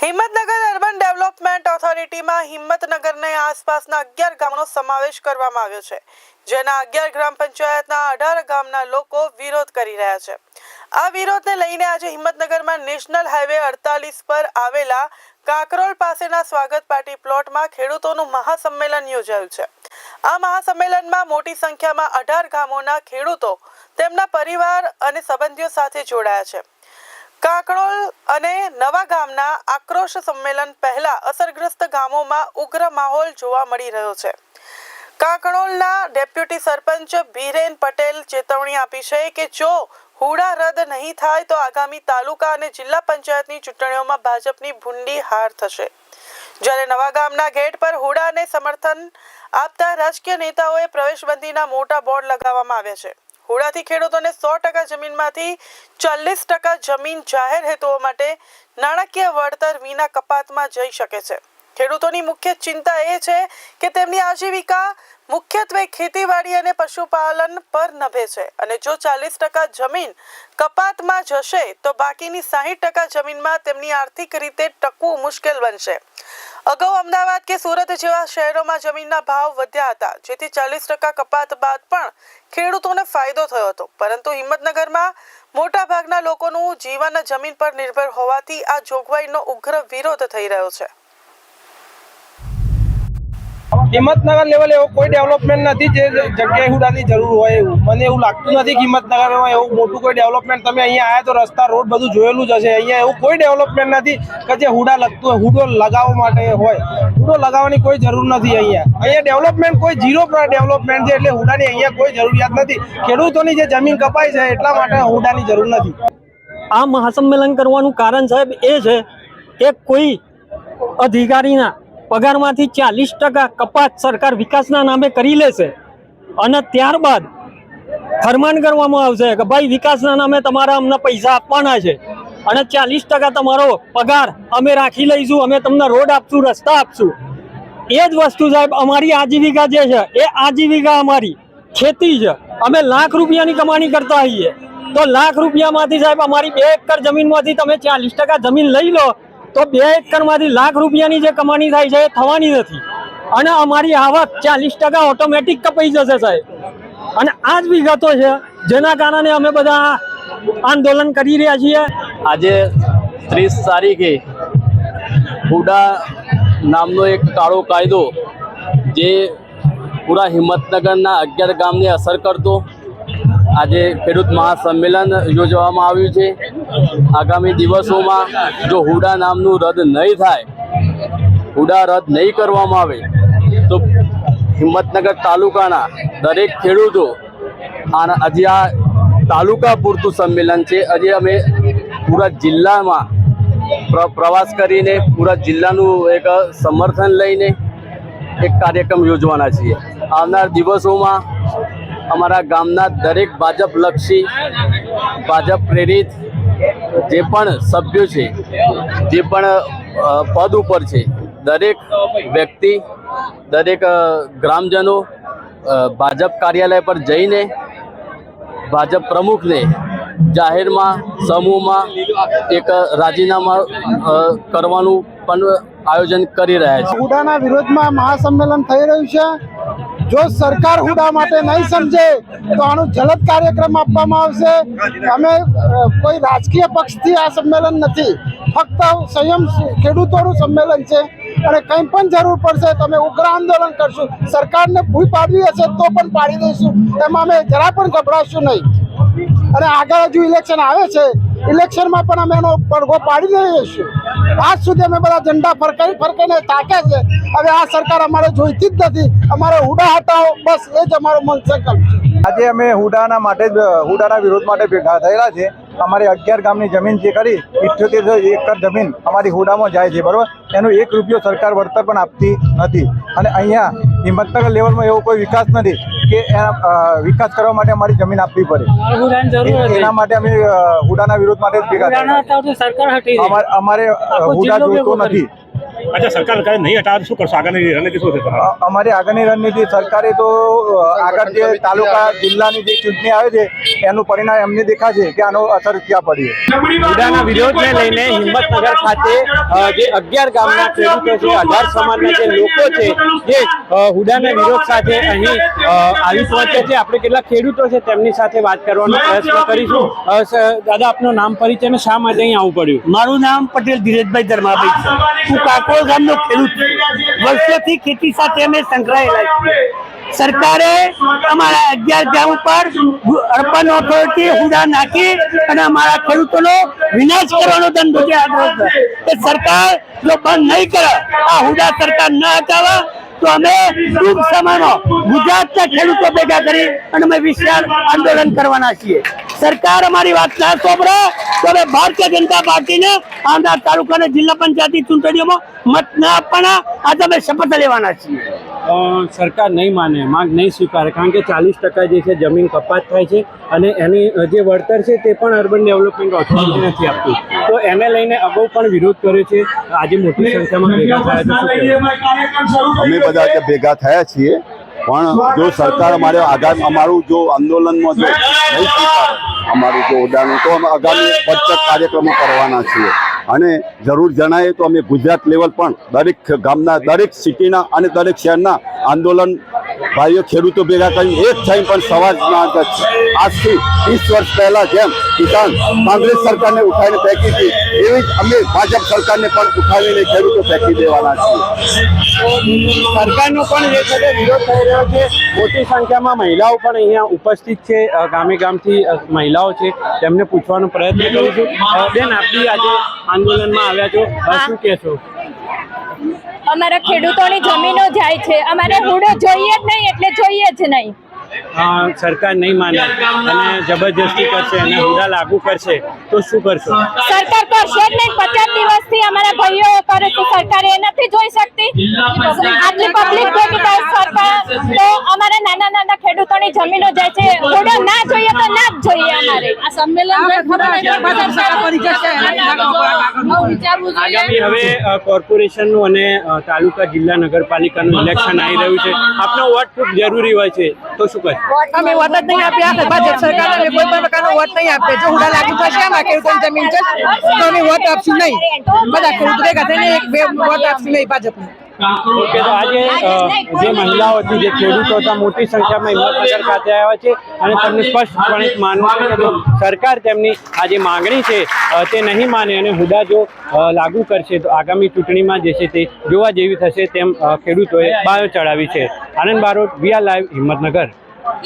Himmatnagar urban development ઓથોરિટીમાં હિંમતનગરને આસપાસના અગિયાર ગામનો સમાવેશ કરવામાં આવ્યો છે, જેના અગિયાર ગ્રામ પંચાયતના અઢાર ગામના લોકો વિરોધ કરી રહ્યા છે. આ વિરોધને લઈને આજે હિંમતનગરમાં નેશનલ હાઈવે અડતાલીસ પર આવેલા કાકરોલ પાસેના સ્વાગત પાર્ટી પ્લોટમાં ખેડૂતોનું મહાસંમેલન યોજાયું છે. આ મહાસંમેલનમાં મોટી સંખ્યામાં અઢાર ગામોના ખેડૂતો તેમના પરિવાર અને સંબંધીઓ સાથે જોડાયા છે. કાકડોલ અને નવા ગામના આક્રોશ સંમેલન પહેલા અસરગ્રસ્ત ગામોમાં ઉગ્ર માહોલ જોવા મળી રહ્યો છે. કાકડોલના ડેપ્યુટી સરપંચ બીરેન પટેલ ચેતવણી આપી છે કે જો હુડા રદ નહીં થાય તો આગામી તાલુકા અને જિલ્લા પંચાયતની ચૂંટણીઓમાં ભાજપની ભૂંડી હાર થશે. જ્યારે નવા ગામના ગેટ પર હુડાને સમર્થન આપતા રાજકીય નેતાઓએ પ્રવેશબંધીના મોટા બોર્ડ લગાવવામાં આવ્યા છે. હુડાથી ખેડૂતોને સો ટકા જમીનમાંથી ચાલીસ ટકા જમીન જાહેર હેતુઓ માટે નાણાકીય વળતર વિના કપાતમાં જઈ શકે છે. ખેડૂતોની મુખ્ય ચિંતા એ છે કે તેમની આજીવિકા મુખ્યત્વે ખેતીવાડી અને પશુપાલન પર નભે છે અને જો ચાલીસ ટકા જમીન કપાતમાં જશે તો બાકીની સાહીઠ ટકા જમીનમાં તેમની આર્થિક રીતે ટકવું મુશ્કેલ બનશે. અગાઉ અમદાવાદ કે સુરત જેવા શહેરોમાં જમીનના ભાવ વધ્યા હતા, જેથી ચાલીસ ટકા કપાત બાદ પણ ખેડૂતોને ફાયદો થયો હતો. પરંતુ હિંમતનગરમાં મોટા ભાગના લોકોનું જીવન જમીન પર નિર્ભર હોવાથી આ જોગવાઈનો ઉગ્ર વિરોધ થઈ રહ્યો છે. હિંમતનગર લેવલે એવો કોઈ ડેવલપમેન્ટ નથી જે જગ્યાએ હુડાની જરૂર હોય એવું. મને એવું લાગતું નથી હિંમતનગરમાં એવું મોટું કોઈ ડેવલપમેન્ટ તમે અહીંયા આવ્યા તો રસ્તા, રોડ બધું જોયેલું જ હશે. અહીંયા એવું કોઈ ડેવલપમેન્ટ નથી કે જે હુડા લગતું હોય, હુડો લગાવવા માટે હોય. હુડો લગાવવાની કોઈ જરૂર નથી અહીંયા. અહીંયા ડેવલપમેન્ટ કોઈ ઝીરો ડેવલપમેન્ટ છે એટલે હુડાની અહીંયા કોઈ જરૂરિયાત નથી. ખેડૂતોની જે જમીન કપાય છે એટલા માટે હુડાની જરૂર નથી. આ મહાસંમેલન કરવાનું કારણ સાહેબ એ છે કે કોઈ અધિકારીના પગારમાંથી ચાલીસ ટકા કપાત સરકાર વિકાસના નામે કરી લેશે. અને ત્યારબાદ ફરમાન કરવામાં આવશે કે ભાઈ વિકાસના નામે તમારા અમને પૈસા આપવાના છે. અને ચાલીસ ટકા તમારો પગાર અમે રાખી લઈશું, અમે તમને રોડ આપશું, રસ્તા આપશું. એ જ વસ્તુ સાહેબ અમારી આજીવિકા જે છે, એ આજીવિકા અમારી ખેતી છે. અમે લાખ રૂપિયાની કમાણી કરતા હોઈએ. તો લાખ રૂપિયામાંથી સાહેબ અમારી બે એકર જમીનમાંથી તમે ચાલીસ ટકા જમીન લઈ લો તો બે એકરમાંથી લાખ રૂપિયાની જે કમાણી થાય છે એ થવાની નથી. અને અમારી આવક ચાલીસ ટકા ઓટોમેટિક કપાઈ જશે સાહેબ. અને આ જ વિગતો છે, જેના કારણે અમે બધા આંદોલન કરી રહ્યા છીએ. આજે ત્રીસ તારીખે હુડા નામનો એક કાળો કાયદો જે પૂરા હિંમતનગરના અગિયાર ગામને અસર કરતો આજે ખેડૂત મહાસંમેલન યોજવામાં આવ્યું છે. આગામી દિવસોમાં જો હુડા નામનું રદ નહીં થાય, હુડા રદ નહીં કરવામાં આવે, તો હિંમતનગર તાલુકાના દરેક ખેડૂતો આના હજી આ તાલુકા પૂરતું સંમેલન છે. હજી અમે પૂરા જિલ્લામાં પ્ર- પ્રવાસ કરીને પૂરા જિલ્લાનું એક સમર્થન લઈને એક કાર્યક્રમ યોજવાના છીએ. આવનાર દિવસોમાં અમારા ગામના દરેક ભાજપલક્ષી ભાજપ પ્રેરિત જે પણ સભ્યો છે, જે પણ પદ ઉપર છે, દરેક વ્યક્તિ, દરેક ગ્રામજનો ભાજપ કાર્યાલય પર જઈને, ભાજપ પ્રમુખને જાહેરમાં, સમૂહમાં એક રાજીનામા કરવાનું પણ આયોજન કરી રહ્યા છે. ઉડાના વિરોધમાં મહાસંમેલન થઈ રહ્યું છે. જો સરકાર હુડા માટે નહીં સમજે, તો આનું જલદ કાર્યક્રમ આપવામાં આવશે. અમે કોઈ રાજકીય પક્ષથી આ સંમેલન નથી. ફક્ત સંયમ ખેડૂતોનું સંમેલન છે અને કંઈ પણ જરૂર પડશે, તો અમે ઉગ્ર આંદોલન કરશું. સરકારને ભૂલ પાડવી હશે તો પણ પાડી દઈશું. એમાં અમે જરા પણ ગભરાશું નહીં. અને આગળ હજુ ઇલેક્શન આવે છે ઇલેક્શનમાં પણ અમે એનો પડઘો પાડી દઈશું આજ સુધી અમે બધા ઝંડા ફરકાઈ ફરકાઈને તાકે છે. હવે આ સરકાર અમારે જોઈતી જ નથી. અમારે હુડા હટાવો. બસ એ જ અમારો મન સંકલ્પ છે. આજે અમે હુડાના માટે હુડાના વિરોધ માટે ભેગા થયેલા છે. અમારી અગિયાર ગામની જમીન જે કરી ઇઠ્યોતેર એકર જમીન અમારી હુડામાં જાય છે, બરાબર? એનો એક રૂપિયો સરકાર વળતર પણ આપતી નથી. અને અહીંયા હિંમતનગર લેવલમાં એવો કોઈ વિકાસ નથી. કે એના વિકાસ કરવા માટે અમારી જમીન આપવી પડે. એના માટે અમે હુડાના વિરોધ માટે ભેગા થયેલા અમારે હુડા જોઈતો નથી. અચ્છા સરકાર કરે નહીં હટાવે શું કરશો? આગળની રણનીતિ શું છે અમારી આગળની રણનીતિ સરકારે તો આગળ જે તાલુકા જિલ્લાની જે ચૂંટણી આવે છે એનું પરિણામ એમને દેખાશે કે આનો અસર ક્યાં પડી ઉડાના વિરોધને લઈને હિંમતનગર ખાતે જે અગિયાર ગામના ખેડૂતો છે અઢાર સમાજના જે લોકો છે જે હુડાના વિરોધ સાથે અહીં આવી પહોંચ્યા છે. આપણે કેટલાક ખેડૂતો છે તેમની સાથે વાત કરવાનો પ્રયત્ન કરીશું. દાદા આપનું નામ પરિચય અને શા માટે અહીં આવવું પડ્યું? મારું નામ પટેલ ધીરજભાઈ ધર્માભાઈ છે. હું કાકોળ ગામનો ખેડૂત છું. વર્ષોથી ખેતી સાથે અમે સંકળાયેલા છીએ. સરકારે અમારા અગિયાર ગામ ઉપર અર્બન ઓથોરિટી હુડા નાખી અને અમારા ખેડૂતોનો વિનાશ કરવાનો ધંધો છે. આગ્રહ. સરકાર જો બંધ નહીં કરે, આ હુડા સરકાર ન હટાવે, તો અમે ટૂંક સમયમાં ગુજરાતના ખેડૂતો ભેગા કરી અને અમે વિશાળ આંદોલન કરવાના છીએ. સરકાર અમારી વાત ના સોંપડે તો અમે ભારતીય જનતા પાર્ટીને આંધા તાલુકા અને જિલ્લા પંચાયતની ચૂંટણીઓમાં મત ના આપવાના આ અમે શપથ લેવાના છીએ. સરકાર નહીં માને માંગ નહીં સ્વીકારે કારણ કે ચાલીસ ટકા જે છે જમીન કપાત થાય છે અને એની જે વળતર છે તે પણ અર્બન ડેવલપમેન્ટ ઓથોરિટી નથી આપતી. તો એને લઈને અગાઉ પણ વિરોધ કર્યો છે. આજે મોટી સંખ્યામાં ભેગા થયા અમે બધા ભેગા થયા છીએ પણ જો સરકાર અમારે આગામી અમારું જો આંદોલનમાં જો નહીં સ્વીકારે અમારું જો ઉડાનું તો અમે આગામી પચ્ચક કાર્યક્રમો કરવાના છીએ. અને જરૂર જણાય તો અમે ગુજરાત લેવલ પણ દરેક ગામના, દરેક સિટીના અને દરેક શહેરના આંદોલન ભાઈઓ, ખેડૂતો ભેગા કરી એક થઈ પણ સમાજના આજથી ત્રીસ વર્ષ પહેલા જેમ કિસાન કોંગ્રેસ સરકારને ઉઠાવીને ફેંકી હતી, એવી જ અમે ભાજપ સરકારને પણ ઉઠાવીને ખેડૂતો ફેંકી દેવાના છીએ. સરકારનો પણ એ છે વિરોધ થઈ રહ્યો છે. મોટી સંખ્યામાં મહિલાઓ પણ અહીંયા ઉપસ્થિત છે. ગામે ગામથી મહિલાઓ છે. તેમને પૂછવાનો પ્રયત્ન કરીશું બેન આપણી આજે આંદોલનમાં આવ્યા છો. શું કહેશો? અમારા ખેડૂતોની જમીનો જાય છે. અમારે હુડો જોઈએ જ નહીં એટલે જોઈએ જ નહીં. સરકાર નહીં માને અને જબરજસ્તી કરશે અને હુડા લાગુ કરશે તો શું કરશો? સરકાર કરશે જ નહીં. પચાસ દિવસથી અમારા ભાઈઓ કરે તો સરકાર એ નથી જોઈ શકતી. આટલી પબ્લિક ભેગી થાય સરકાર તો અમારા નાના નાના ખેડૂતોની જમીનો જાય છે હુડો ના જોઈએ તો ના જ જોઈએ અમારે આ સંમેલન આગામી હવે કોર્પોરેશનનું અને તાલુકા જિલ્લા નગરપાલિકાનું ઇલેક્શન આવી રહ્યું છે. આપનો વોટ ખૂબ જરૂરી હોય છે. તો શું કહે? અમે વોટ જ નહીં આપ્યા ભાજપ સરકાર અમે કોઈ પણ પ્રકારનો વોટ નહીં આપ્યો જો હુડા લાગુ થશે એમાં ખેડૂતોની જમીન છે? તો અમે વોટ આપશું નહીં. બધા ખેડૂત ભેગા થઈને એક બે વોટ આપશું નહીં ભાજપને. આજે જે મહિલાઓ હતી જે ખેડૂતો હતા મોટી સંખ્યામાં હિંમતનગર ખાતે આવ્યા છે અને તમને સ્પષ્ટપણે માનવું છે કે સરકાર તેમની આ જે માંગણી છે તે નહીં માને અને હુદા જો લાગુ કરશે તો આગામી ચૂંટણીમાં જે છે તે જોવા જેવી થશે તેમ ખેડૂતોએ બાયો ચડાવી છે. Anand Barot V R live Himmatnagar.